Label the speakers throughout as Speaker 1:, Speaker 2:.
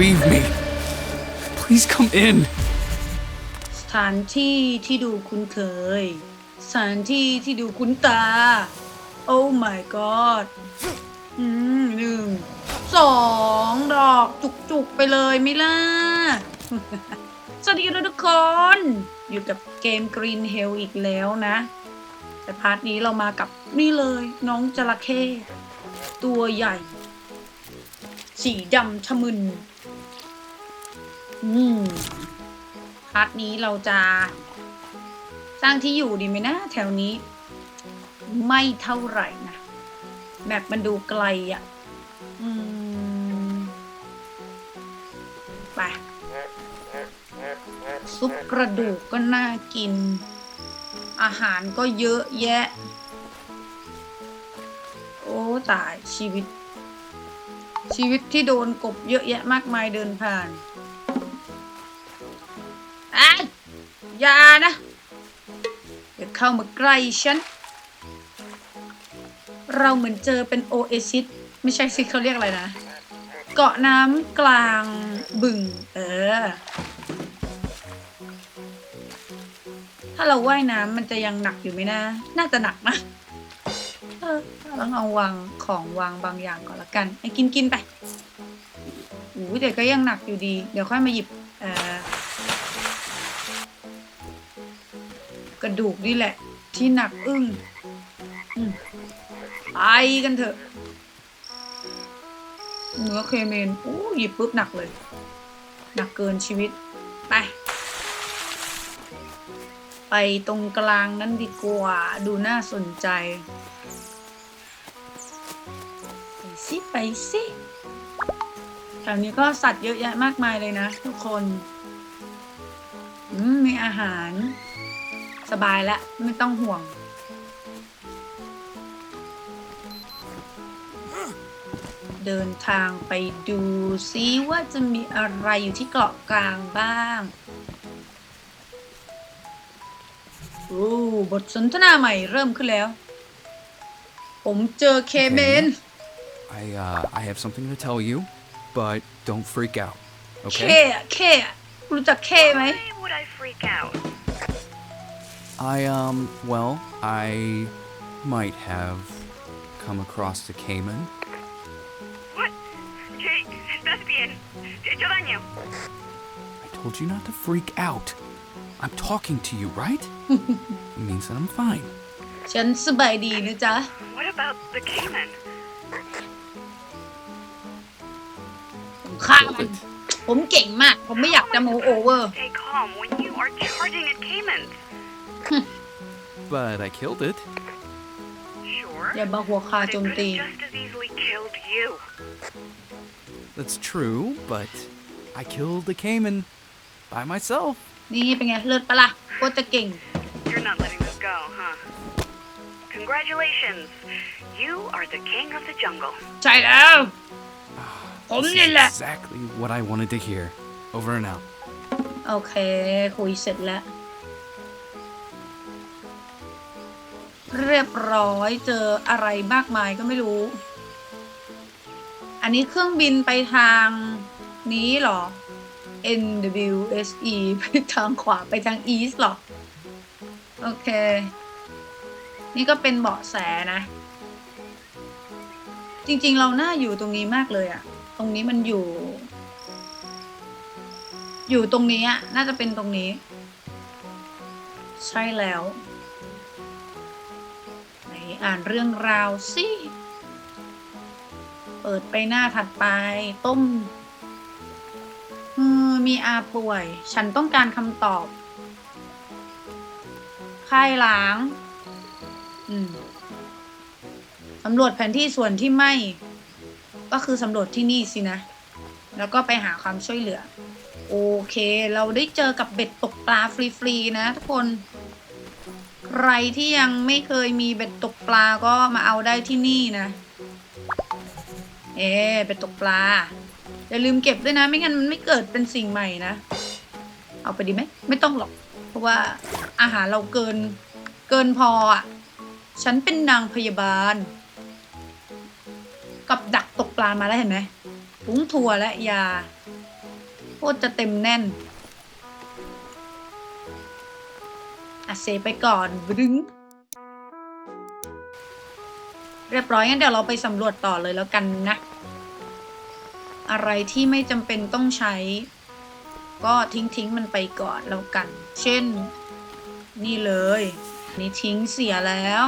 Speaker 1: leave me. Please come in.
Speaker 2: สถานที่ที่ดูคุ้นเคย สถานที่ที่ดูคุ้นตาโอ้ my god อืมหนึ่งสองดอกจุกๆไปเลยไม่ล่ะ สวัสดีนด้วยทุกคน อยู่กับเกม Green Hell อีกแล้วนะ แต่พาร์ทนี้เรามากับนี่เลยน้องจระเข้ตัวใหญ่ สีดำทะมึน อืมพาร์ทนี้เราจะ สร้างที่อยู่ดีไหมนะ แถวนี้ ไม่เท่าไหร่นะแมปมันดูไกลอะ่ะ อืม ไป ซุปกระดูกก็น่ากิน อาหารก็เยอะแยะ โอ้ตายชีวิต ชีวิตที่โดนกบเยอะแยะมากมายเดินผ่าน อย่านะอย่าเข้ามาใกล้ฉัน เราเหมือนเจอเป็นโอเอซิสไม่ใช่สิเขาเรียกอะไรนะ เกาะน้ำกลางบึง เออ ถ้าเราว่ายน้ำมันจะยังหนักอยู่ไหมนะ น่าจะหนักนะเออต้องเอาวางของวางบางอย่างก่อนละกันไอ้กินกินไปอู้เดี๋ยวก็ยังหนักอยู่ดี เดี๋ยวค่อยมาหยิบ เออ กระดูกนี่แหละ ที่หนักอึ้งไปกันเถอะ เนื้อเคเมนโอ้หยิบปุ๊บหนักเลย หนักเกินชีวิต ไป ไปตรงกลางนั้นดีกว่า ดูน่าสนใจ ไปสิไปสิแถวนี้ก็สัตว์เยอะแยะมากมายเลยนะทุกคน อืม มีอาหาร สบายแล้วไม่ต้องห่วง เดินทางไปดูซิว่าจะมีอะไรอยู่ที่เกาะกลางบ้างโอ้บทสนทนาใหม่เริ่มขึ้นแล้ว ผมเจอเคเมน
Speaker 1: I uh I have something to tell you, but don't freak out.
Speaker 2: เค
Speaker 1: Okay?
Speaker 2: อะเคอะรู้จักเคไหม
Speaker 3: Why would I freak out?
Speaker 1: I um well, I might have come across the Cayman.
Speaker 3: What? Jake, estás bien. Yo daño.
Speaker 1: I told you not to freak out. I'm talking to you, right? it means that I'm fine.
Speaker 2: ฉันสบายดีนะจ๊ะ
Speaker 3: What about the Cayman?
Speaker 2: ผมฆ่า
Speaker 1: Killed
Speaker 2: มัน
Speaker 1: it.
Speaker 2: ผมเก่งมาก ผมไม่อยากจะโมโอเวอร์
Speaker 3: Stay calm when you are charging at Caymans.
Speaker 1: But I killed it.
Speaker 3: Sure.
Speaker 2: อย่ามาหัวคา
Speaker 3: But
Speaker 2: โจ
Speaker 3: it
Speaker 2: ม
Speaker 3: could
Speaker 2: ตี
Speaker 3: have just as easily killed you.
Speaker 1: That's true, but I killed the Cayman by myself.
Speaker 2: นี่เป็นไง เลิศปะล่ะโคตรจะเก่ง
Speaker 3: You're not letting this go, huh? Congratulations. You are the king of the jungle.
Speaker 2: ใช่แล้ว ผม
Speaker 1: This
Speaker 2: นี่
Speaker 1: is
Speaker 2: แหละ
Speaker 1: exactly what I wanted to hear. Over and out.
Speaker 2: โอเค คุยเสร็จแล้ว เรียบร้อยเจออะไรมากมายก็ไม่รู้ อันนี้เครื่องบินไปทางนี้หรอ NWSE ไปทางขวาไปทาง East หรอ โอเค นี่ก็เป็นเบาะแสนะ จริงๆเราน่าอยู่ตรงนี้มากเลยอะตรงนี้มันอยู่ อยู่ตรงนี้อะน่าจะเป็นตรงนี้ ใช่แล้ว อ่านเรื่องราวสิ เปิดไปหน้าถัดไป ต้มอืมมีอาป่วย ฉันต้องการคำตอบค่ายล้าง อืมสำรวจแผนที่ส่วนที่ไม่ ก็คือสำรวจที่นี่สินะ แล้วก็ไปหาความช่วยเหลือ โอเค เราได้เจอกับเบ็ดตกปลาฟรี ๆ นะทุกคน ใครที่ยังไม่เคยมีเบ็ดตกปลาก็มาเอาได้ที่นี่นะ เอ๊ะเบ็ดตกปลา อย่าลืมเก็บด้วยนะ ไม่งั้นมันไม่เกิดเป็นสิ่งใหม่นะ เอาไปดีไหม ไม่ต้องหรอก เพราะว่าอาหารเราเกิน เกินพออะ ฉันเป็นนางพยาบาล กับดักตกปลามาแล้วเห็นไหมถุงถั่วและยาโคตรจะเต็มแน่น อะเซฟไปก่อนบึ้งเรียบร้อยงั้นเดี๋ยวเราไปสำรวจต่อเลยแล้วกันนะ อะไรที่ไม่จำเป็นต้องใช้ ก็ทิ้งทิ้งมันไปก่อนแล้วกัน เช่น นี่เลย นี่ทิ้งเสียแล้ว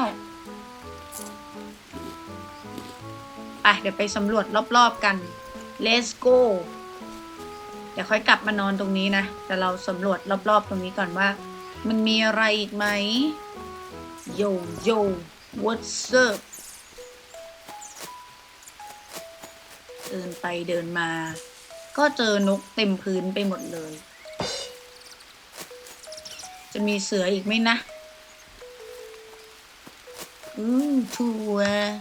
Speaker 2: ไปเดี๋ยวไปสำรวจรอบๆกัน let's go เดี๋ยวค่อยกลับมานอนตรงนี้นะ แต่เราสำรวจรอบๆตรงนี้ก่อนว่า มันมีอะไรอีกไหม yo yo what's up เดินไปเดินมา ก็เจอนกเต็มพื้นไปหมดเลย จะมีเสืออีกไหมนะ อืมทัวร์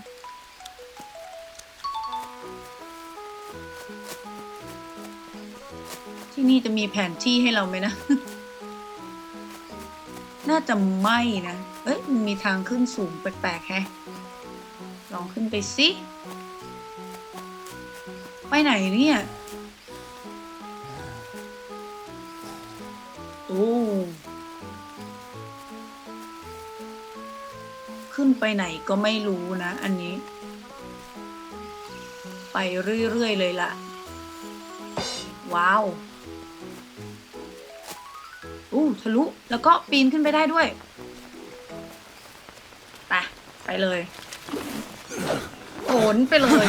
Speaker 2: ที่นี่จะมีแผนที่ให้เราไหมนะ น่าจะไม่นะ เอ้ยมันมีทางขึ้นสูงแปลกๆแฮะ ลองขึ้นไปสิไปไหนเนี่ยโอ้ขึ้นไปไหนก็ไม่รู้นะ อันนี้ ไปเรื่อย ๆ เลยล่ะ ว้าว ทะลุ แล้วก็ปีนขึ้นไปได้ด้วยไปไปเลยโผนไปเลย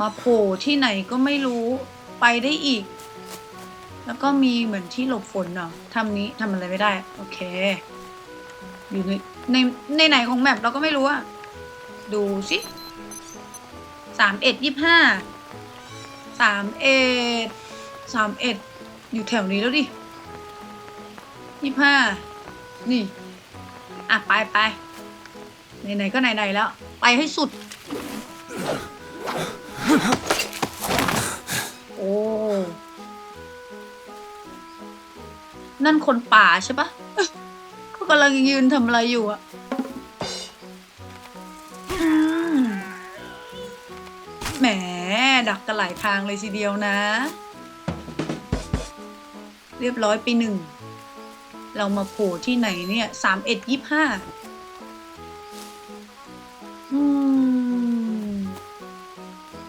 Speaker 2: มาโผล่ที่ไหนก็ไม่รู้ ไปได้อีก แล้วก็มีเหมือนที่หลบฝนเนาะทำนี้ทำอะไรไม่ได้ โอเค อยู่ในในในไหนของแมปเราก็ไม่รู้อะดูสิสามเอ็ดยี่ห้าสามเอ็ดสามเอ็ด อยู่แถวนี้แล้วดิยี่ห้านี่ อะ ไปไปไหนๆก็ไหนๆแล้ว ไปให้สุด โอ้ นั่นคนป่าใช่ปะเขากำลังยืนทำอะไรอยู่อะแหม ดักกันหลายทางเลยทีเดียวนะ เรียบร้อยไปหนึ่ง เรามาโผล่ที่ไหนเนี่ยสามเอ็ดยี่ห้าอืม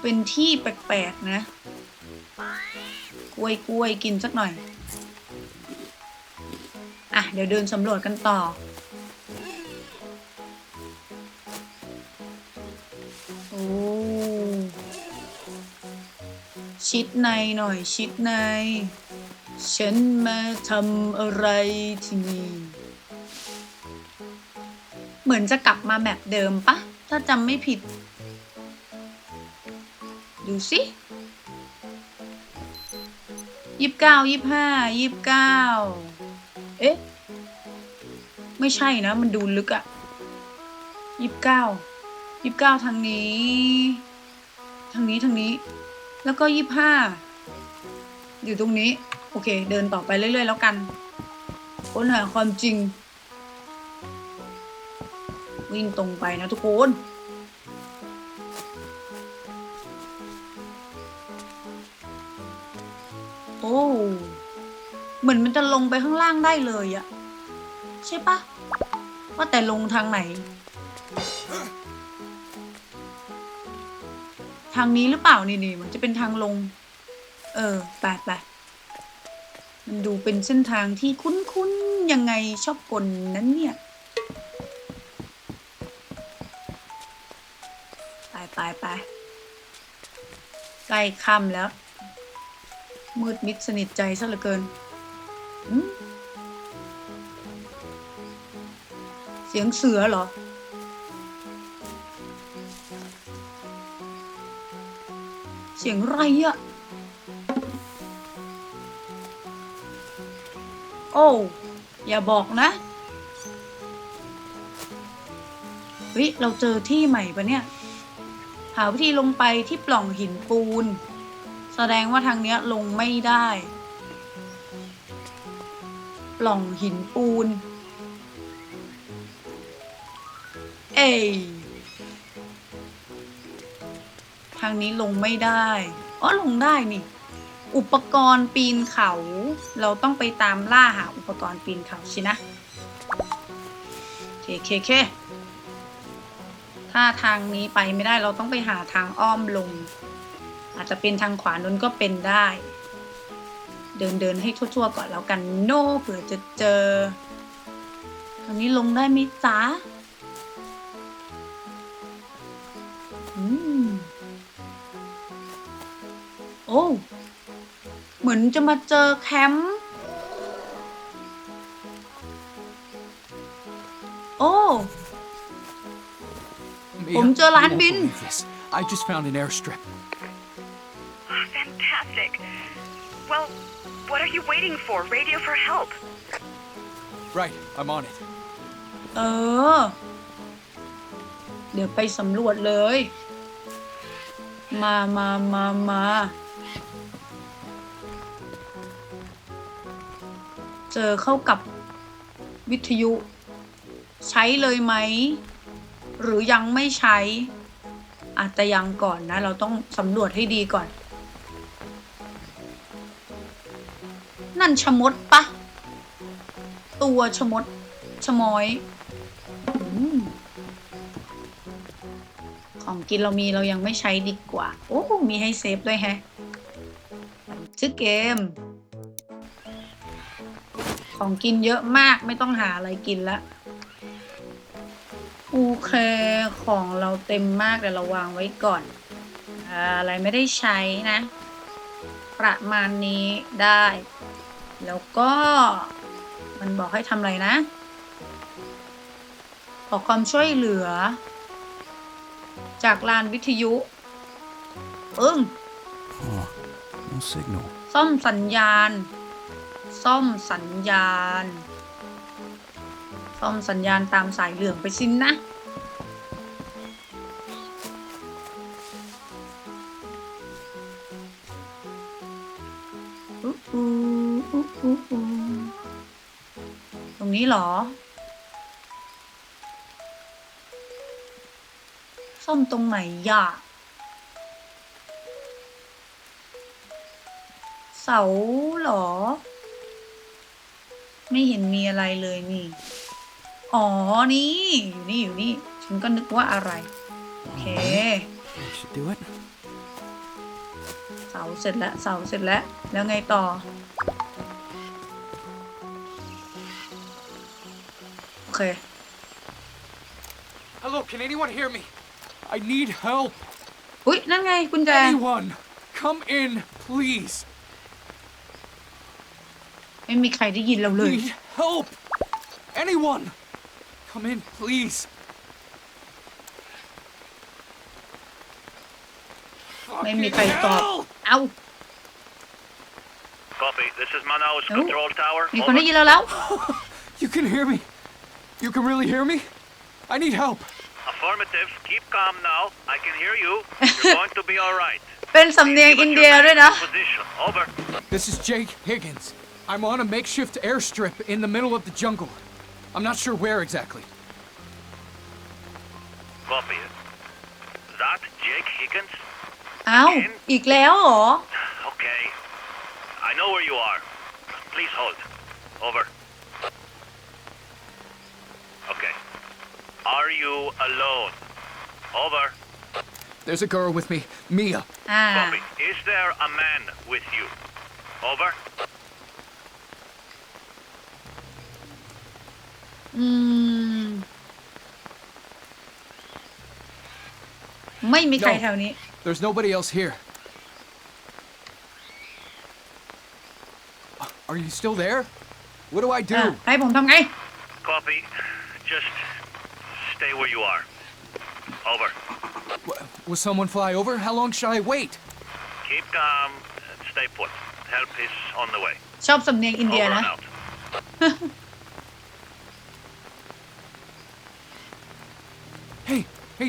Speaker 2: เป็นที่แปลกๆนะ กล้วยกล้วยกินสักหน่อย อะ เดี๋ยวเดินสำรวจกันต่อโอ้ชิดในหน่อยชิดใน ฉันมาทำอะไรที่นี่ เหมือนจะกลับมาแมปเดิมปะ ถ้าจำไม่ผิด ดูสิยี่สิบเก้ายี่ห้ายี่สิบเก้าเอ๊ะ ไม่ใช่นะ มันดูลึกอะยี่สิบเก้ายี่สิบเก้าทางนี้ ทางนี้ทางนี้ แล้วก็ยี่ห้าอยู่ตรงนี้ โอเค เดินต่อไปเรื่อย ๆ แล้วกัน ค้นหาความจริง วิ่งตรงไปนะทุกคนโอ้เหมือนมันจะลงไปข้างล่างได้เลยอะใช่ปะว่าแต่ลงทางไหน ทางนี้หรือเปล่านี่นี่มันจะเป็นทางลง เออไปไป มันดูเป็นเส้นทางที่คุ้นๆยังไงชอบกลนั้นเนี่ย ไปไปไปใกล้ค่ำแล้ว มืดมิดสนิทใจซะเหลือเกิน เสียงเสือเหรอ เสียงอะไรอะ อ้อย่าบอกนะเฮ้ยเราเจอที่ใหม่ปะเนี่ย หาวิธีลงไปที่ปล่องหินปูน แสดงว่าทางเนี้ยลงไม่ได้ ปล่องหินปูน เอยทางนี้ลงไม่ได้ อ๋อ ลงได้นี่ อุปกรณ์ปีนเขา เราต้องไปตามล่าหาอุปกรณ์ปีนเขาสินะเคเคเคถ้าทางนี้ไปไม่ได้เราต้องไปหาทางอ้อมลง อาจจะเป็นทางขวานู้นก็เป็นได้ เดินเดินให้ทั่วๆก่อนแล้วกันโน่เผื่อจะเจอทางนี้ลงได้ไหมจ๊ะอืมโอ้ เหมือนจะมาเจอแคมป์โอ้
Speaker 1: Mia,
Speaker 2: Om cho
Speaker 1: you
Speaker 2: lan
Speaker 1: won't
Speaker 2: bin.
Speaker 1: believe this. I just found an airstrip.
Speaker 3: Fantastic. Well, what are you waiting for? Radio for help.
Speaker 1: Right, I'm on it.
Speaker 2: เออ เดี๋ยวไปสำรวจเลย มามามามา เจอเข้ากับวิทยุ ใช้เลยไหม หรือยังไม่ใช้อาจจะยังก่อนนะ เราต้องสำรวจให้ดีก่อน นั่นชะมดปะ ตัวชะมดชะมอยอของกินเรามีเรายังไม่ใช้ดีกว่า โอ้ มีให้เซฟด้วยแฮะชื่อเกม ของกินเยอะมากไม่ต้องหาอะไรกินละโอเคของเราเต็มมากเดี๋ยวเราวางไว้ก่อนอาอะไรไม่ได้ใช้นะ ประมาณนี้ได้ แล้วก็มันบอกให้ทำอะไรนะ ขอความช่วยเหลือ จากลานวิทยุปึ้ง
Speaker 1: Huh. No signal.
Speaker 2: ซ่อมสัญญาณ ซ่อมสัญญาณ ซ่อมสัญญาณตามสายเหลืองไปสินนะอู้อู้อู้อู้อู้ตรงนี้เหรอ ซ่อมตรงไหนย่ะเสาหรอ ไม่เห็นมีอะไรเลยนี่ อ๋อ นี่ อยู่นี่ อยู่นี่ ฉันก็นึกว่าอะไร โอเค
Speaker 1: That should do it.
Speaker 2: เสาเสร็จแล้ว เสาเสร็จแล้ว แล้วไงต่อ โอเค
Speaker 1: Hello, can anyone hear me? I need help.
Speaker 2: อุ๊ย นั่นไงกุญแจ
Speaker 1: Anyone, come in, please.
Speaker 2: ไม่มีใครได้ยินเราเลย
Speaker 1: Need help. Anyone, come in, please.
Speaker 2: May may
Speaker 1: Fucking
Speaker 2: kayo to.
Speaker 1: hell!
Speaker 2: เอา
Speaker 4: Copy. This is Manaus
Speaker 2: Oh.
Speaker 4: Control Tower.
Speaker 2: มีคนได้
Speaker 4: Over.
Speaker 2: ยินเราแล้ว
Speaker 1: You can hear me. You can really hear me. I need help.
Speaker 4: Affirmative. Keep calm now. I can hear you. You're going to be all right.
Speaker 2: เป็นสำเนียง
Speaker 4: Give us
Speaker 2: อิน
Speaker 4: your
Speaker 2: เดียด้วยนะ
Speaker 4: maximum Position. Over.
Speaker 1: This is Jake Higgins. I'm on a makeshift airstrip in the middle of the jungle. I'm not sure where exactly.
Speaker 4: Copy. That Jake Higgins?
Speaker 2: เอ้า อีกแล้วเหรอ
Speaker 4: Okay. I know where you are. Please hold. Over. Okay. Are you alone? Over.
Speaker 1: There's a girl with me, Mia.
Speaker 2: อ่า
Speaker 4: Copy. Is there a man with you? Over.
Speaker 2: ไม่มีใคร
Speaker 1: No.
Speaker 2: แถวนี้
Speaker 1: There's nobody else here. Are you still there? What do I
Speaker 2: อ่ะ
Speaker 1: do?
Speaker 2: ให้ผมทำไง
Speaker 4: Copy. Just stay where you are. Over.
Speaker 1: W- Will someone fly over? How long should I wait?
Speaker 4: Keep calm and stay put. Help is on the way.
Speaker 2: ชอบสำเนียงอินเดีย
Speaker 4: Over
Speaker 2: นะ
Speaker 4: and out.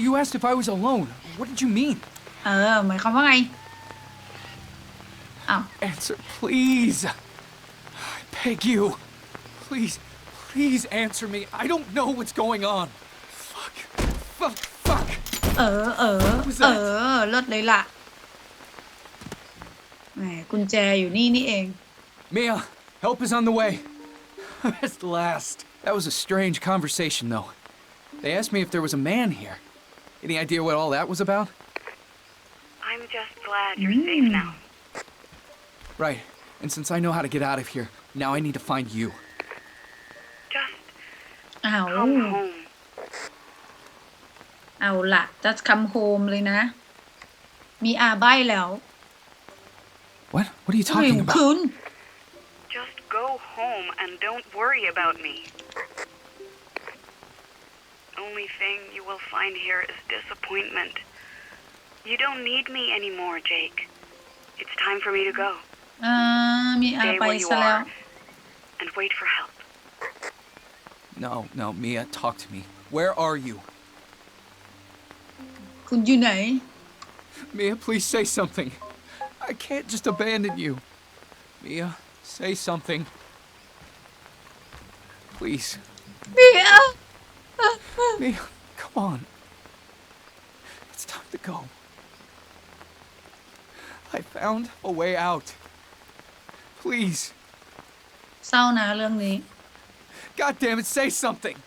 Speaker 1: you asked if I was alone. What did you mean?
Speaker 2: เออ หมายความว่าไง อ้าว
Speaker 1: Answer, please. I beg you. Please, please answer me. I don't know what's going on. Fuck. Fuck. Fuck.
Speaker 2: เออ เออ
Speaker 1: Who's
Speaker 2: เอ
Speaker 1: that?
Speaker 2: อ เลิศเลยล่ะ แหมกุญแจอยู่นี่นี่เอง
Speaker 1: Mia, help is on the way. At last. That was a strange conversation, though. They asked me if there was a man here. Any idea what all that was about?
Speaker 3: I'm just glad you're safe now.
Speaker 1: Right. And since I know how to get out of here, now I need to find you.
Speaker 3: Just
Speaker 2: อ้าว
Speaker 3: come home.
Speaker 2: เอาละจะคำโฮมเลยนะ มีอาใบแล้ว
Speaker 1: What? What are you
Speaker 2: เฮ้ย
Speaker 1: talking about?
Speaker 2: คุณ
Speaker 3: Just go home and don't worry about me. only thing you will find here is disappointment. You don't need me anymore, Jake. It's time for me to go.
Speaker 2: Um, yeah, ah,
Speaker 3: Stay where you are and wait for help.
Speaker 1: No, no, Mia, talk to me. Where are you?
Speaker 2: Could you know?
Speaker 1: Mia, please say something. I can't just abandon you. Mia, say something. Please.
Speaker 2: Mia! บีย
Speaker 1: Mia, come on. It's time to go. I found a way out. Please.
Speaker 2: เศร้านะเรื่องนี้
Speaker 1: God damn it, say something.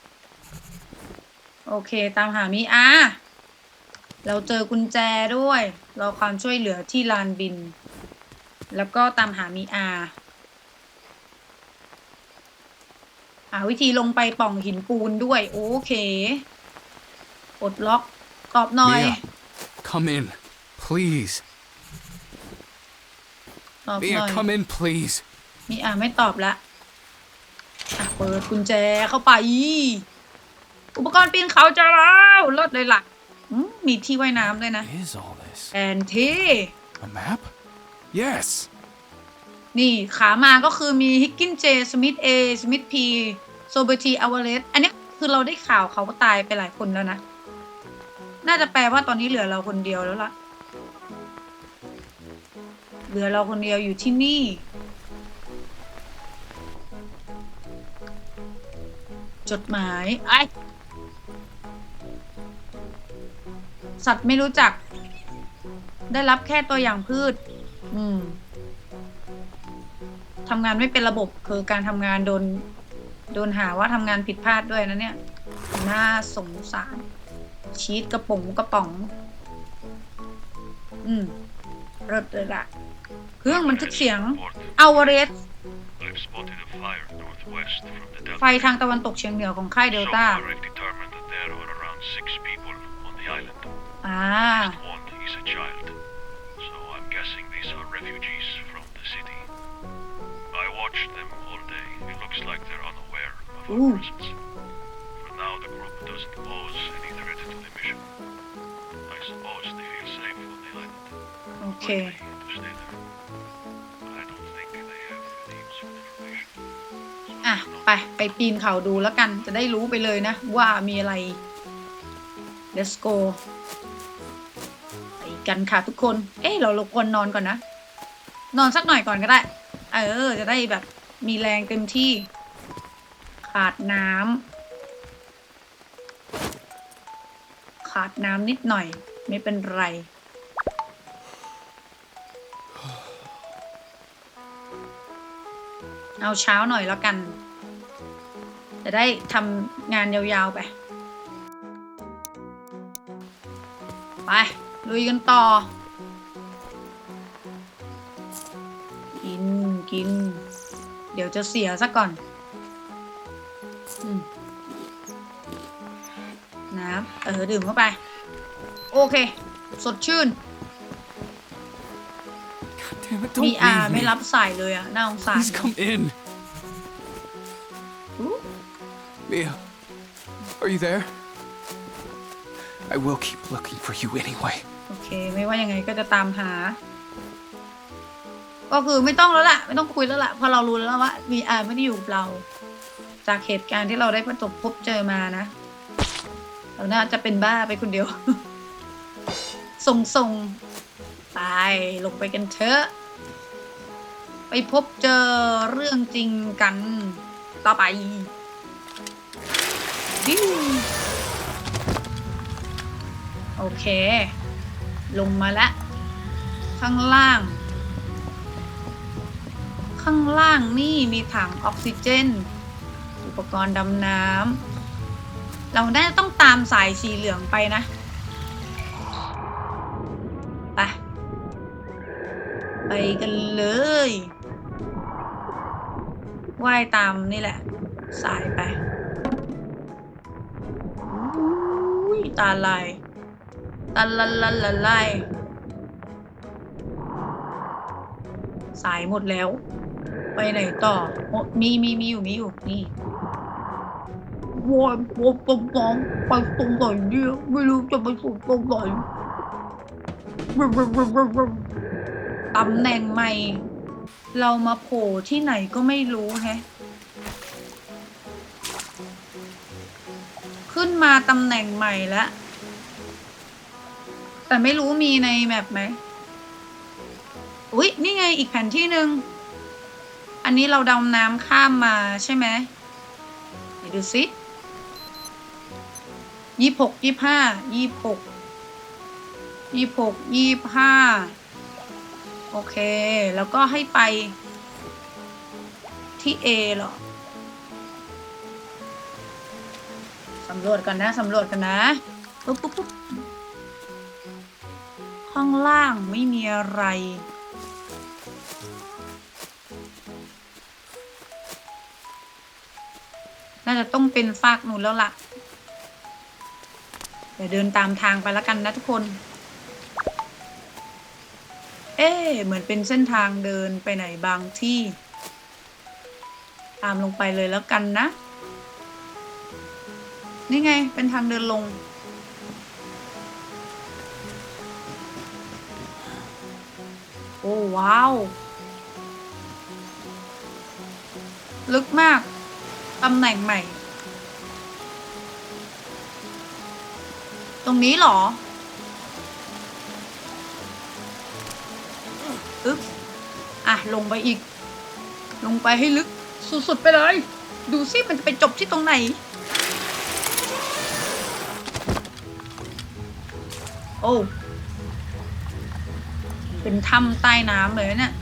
Speaker 2: โอเค ตามหามีอาเราเจอกุญแจด้วย รอความช่วยเหลือที่ลานบิน แล้วก็ตามหามีอา หาวิธีลงไปปล่องหินปูนด้วย โอเคปลดล็อกตอบหน่อย
Speaker 1: Mia, come in. Please.
Speaker 2: ตอบห
Speaker 1: Mia,
Speaker 2: น่อย
Speaker 1: come in, please.
Speaker 2: มีอาไม่ตอบละอะเปิดกุญแจเข้าไป อุปกรณ์ปีนเขาเจะแล้วรถเลยล่ะอืมมีที่ว่ายน้ำด้วยนะ
Speaker 1: What is all this?
Speaker 2: แอนเท่
Speaker 1: A map? Yes.
Speaker 2: นี่ขามาก็คือมีฮิกกินเจสมิธเอสมิธพีโซเบตีอวาเลสอันนี้คือเราได้ข่าวเขาก็ตายไปหลายคนแล้วนะ น่าจะแปลว่าตอนนี้เหลือเราคนเดียวแล้วล่ะ เหลือเราคนเดียวอยู่ที่นี่ จดหมายไอ้สัตว์ไม่รู้จัก ได้รับแค่ตัวอย่างพืช อืม ทำงานไม่เป็นระบบคือการทำงานโดน โดนหาว่าทำงานผิดพลาดด้วยนะเนี่ยน่าสงสาร ชีสกระป๋องกระป๋อง อืมเริดเลยละเครื่องบันทึกเสียงอาวเรส
Speaker 4: I've spotted a fire northwest from the
Speaker 2: ไฟ
Speaker 4: Delta.
Speaker 2: ทางตะวันตกเฉียงเหนือของค่ายเดล
Speaker 4: So
Speaker 2: ต้า
Speaker 4: far, I've
Speaker 2: Ooh.
Speaker 4: presence. For now, the group doesn't pose any threat to the mission. I suppose they feel safe on the island.
Speaker 2: โอเค
Speaker 4: Likely to stay there. I don't think they have teams with information. So
Speaker 2: อะ ไป ไปปีนเขาดูแล้วกัน จะได้รู้ไปเลยนะ ว่ามีอะไร let's go ไปกันค่ะทุกคน เอ๊ะ เราเราควรนอนก่อนนะ นอนสักหน่อยก่อนก็ได้ เออ จะได้แบบมีแรงเต็มที่ ขาดน้ำขาดน้ำนิดหน่อย ไม่เป็นไร เอาเช้าหน่อยแล้วกัน จะได้ทำงานยาวๆไป ไปลุยกันต่อ กินกิน เดี๋ยวจะเสียซะก่อน เออ ดื่มเข้าไป โอเค สดชื่น
Speaker 1: God damn it, don't
Speaker 2: มีอา
Speaker 1: leave
Speaker 2: ไม่
Speaker 1: me.
Speaker 2: รับสายเลยอะน่าสงสาร
Speaker 1: Please come in.
Speaker 2: อู้
Speaker 1: Mia, are you there? I will keep looking for you anyway.
Speaker 2: โอเค ไม่ว่ายังไงก็จะตามหา ก็คือไม่ต้องแล้วล่ะ ไม่ต้องคุยแล้วล่ะเพราะเรารู้แล้วว่า VR ไม่ได้อยู่กับเรา จากเหตุการณ์ที่เราได้ประสบพบเจอมานะ เราน่าจะเป็นบ้าไปคนเดียวส่งส่งๆไปลงไปกันเถอะ ไปพบเจอเรื่องจริงกันต่อไปโอเค ลงมาแล้วข้างล่าง ข้างล่างนี่มีถังออกซิเจน อุปกรณ์ดำน้ำ เราได้ต้องตามสายสีเหลืองไปนะ ไป ไปกันเลยว่ายตามนี่แหละ สายไปอุ้ยตาลายตาละละละลายสายหมดแล้ว ไปไหนต่อ มีมีมีอยู่มีอยู่นี่ วอนวอนตรงตรงไปตรงไหนเนี่ยไม่รู้จะไปสุดตรงไหนตำแหน่งใหม่ เรามาโผล่ที่ไหนก็ไม่รู้แฮะ ขึ้นมาตำแหน่งใหม่แล้ว แต่ไม่รู้มีในแมปไหมอุ๊ย นี่ไงอีกแผนที่หนึ่ง อันนี้เราดำน้ำข้ามมาใช่ไหมดูสิ ยี่หกยี่ห้ายี่หกยี่หกยี่ห้าโอเค แล้วก็ให้ไปที่ A เหรอสำรวจกันนะสำรวจกันนะปุ๊บปุ๊บปุ๊บข้างล่างไม่มีอะไร น่าจะต้องเป็นฟากหนูนแล้วล่ะ เดี๋ยวเดินตามทางไปแล้วกันนะทุกคน เอ๊เหมือนเป็นเส้นทางเดินไปไหนบางที่ ตามลงไปเลยแล้วกันนะ นี่ไงเป็นทางเดินลง โอ้ว้าว ลึกมาก ตำแหน่งใหม่ ตรงนี้หรออึ๊บอะ ลงไปอีก ลงไปให้ลึกสุดๆไปเลย ดูสิมันจะไปจบที่ตรงไหน โอ้เป็นถ้ำใต้น้ำเลยนะเนี่ย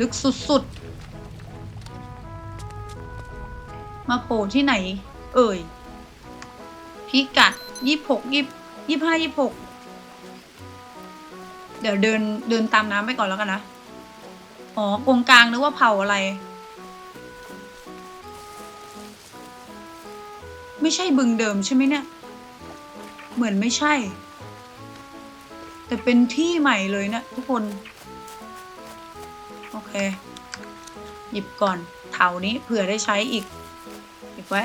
Speaker 2: ลึกสุดๆ มาโผล่ที่ไหน เอ่ย พิกัด ยี่หกยี่ยี่ห้ายี่หกเดี๋ยวเดินเดินตามน้ำไปก่อนแล้วกันนะ อ๋อกงกลางนึกว่าเผาอะไร ไม่ใช่บึงเดิมใช่ไหมเนี่ย เหมือนไม่ใช่ แต่เป็นที่ใหม่เลยนะทุกคน โอเค หยิบก่อนเถานี้เผื่อได้ใช้อีก หยิบไว้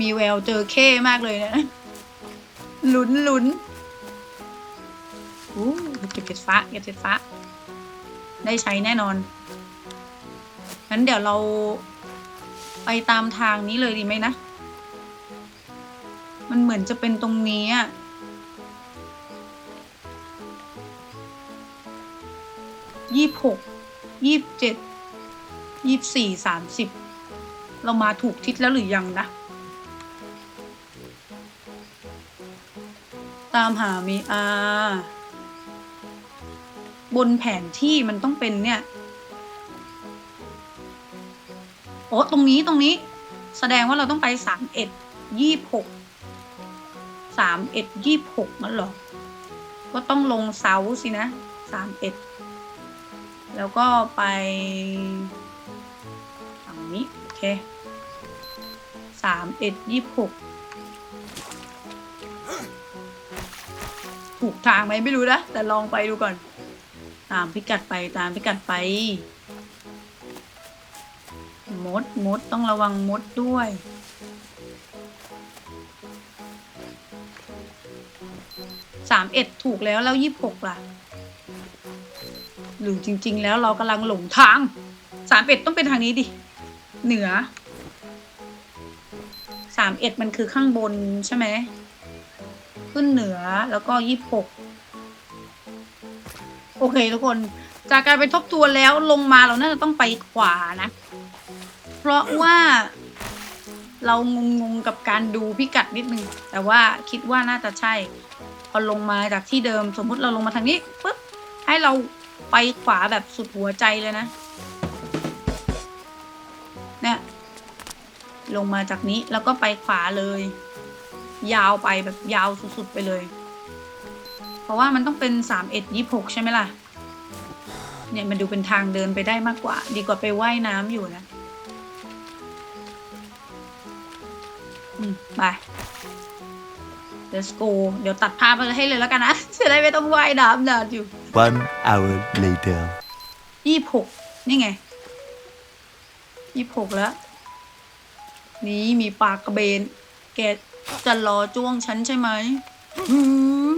Speaker 2: มีแววเจอเข้มากเลยนะลุ้นลุ้นอู้เก็บเพชรฟ้าเก็บเพชรฟ้า ได้ใช้แน่นอน งั้นเดี๋ยวเราไปตามทางนี้เลยดีไหมนะ มันเหมือนจะเป็นตรงนี้อะยี่หกยี่เจ็ดยี่สี่สามสิบเรามาถูกทิศแล้วหรือยังนะ ตามหามีอา บนแผนที่มันต้องเป็นเนี่ย โอ้ตรงนี้ตรงนี้ แสดงว่าเราต้องไปสามเอ็ดยี่หกสามเอ็ดยี่หกนั่นหรอ ก็ต้องลงเสาสินะสามเอ็ดแล้วก็ไปฝั่งนี้ โอเคสามเอ็ดยี่หก ถูกทางไหมไม่รู้นะ แต่ลองไปดูก่อน ตามพิกัดไปตามพิกัดไป มดมดต้องระวังมดด้วย สามเอ็ดถูกแล้วแล้วยี่บหกล่ะ หรือจริง ๆ แล้วเรากำลังหลงทางสามเอ็ดต้องเป็นทางนี้ดิ เหนือสามเอ็ดมันคือข้างบนใช่ไหม ขึ้นเหนือแล้วก็ยี่หกโอเคทุกคน จากการไปทบทวนแล้วลงมาเราน่าจะต้องไปขวานะ เพราะว่าเรางงๆกับการดูพิกัดนิดนึง แต่ว่าคิดว่าน่าจะใช่ พอลงมาจากที่เดิมสมมุติเราลงมาทางนี้ปุ๊บให้เราไปขวาแบบสุดหัวใจเลยนะ เนี่ย ลงมาจากนี้แล้วก็ไปขวาเลย ยาวไปแบบยาวสุดๆไปเลย เพราะว่ามันต้องเป็นสามเอ็ดยี่หกใช่ไหมล่ะ เนี่ยมันดูเป็นทางเดินไปได้มากกว่า ดีกว่าไปไว่ายน้ำอยู่นะ อืมไป let's go เดี๋ยวตัดภาพมาให้เลยแล้วกันนะจะได้ไม่ต้องว่ายน้ำนานอยู่
Speaker 5: One hour later.
Speaker 2: ยี่หกนี่ไงยี่หกแล้ว นี่มีปากกระเบน แก จะรอจ้วงฉันใช่ไหมหืม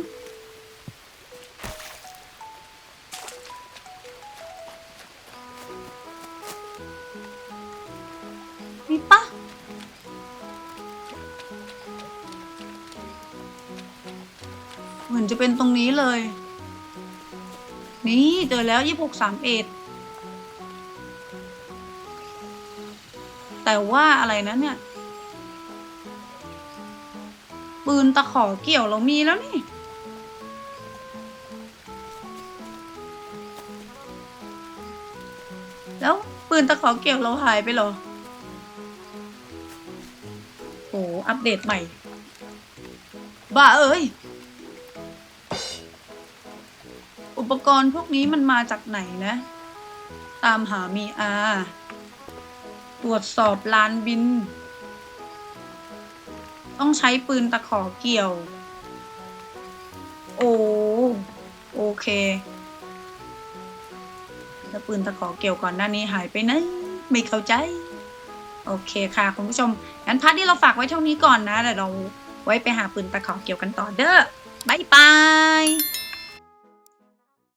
Speaker 2: มีปะเหมือนจะเป็นตรงนี้เลย นี่เจอแล้วยี่หกสามเอ็ดแต่ว่าอะไรนะเนี่ย ปืนตะขอเกี่ยวเรามีแล้วนี่ แล้วปืนตะขอเกี่ยวเราหายไปเหรอโอ้อัปเดตใหม่ บ้าเอ้ย อุปกรณ์พวกนี้มันมาจากไหนนะ ตามหามีอา ตรวจสอบลานบิน ต้องใช้ปืนตะขอเกี่ยว โอ้โอเคแล้วปืนตะขอเกี่ยวก่อนหน้านี้หายไปไหนไม่เข้าใจ โอเคค่ะคุณผู้ชมงั้นพาร์ทนี้เราฝากไว้เท่านี้ก่อนนะเดี๋ยวเราไว้ไปหาปืนตะขอเกี่ยวกันต่อเด้อบายบาย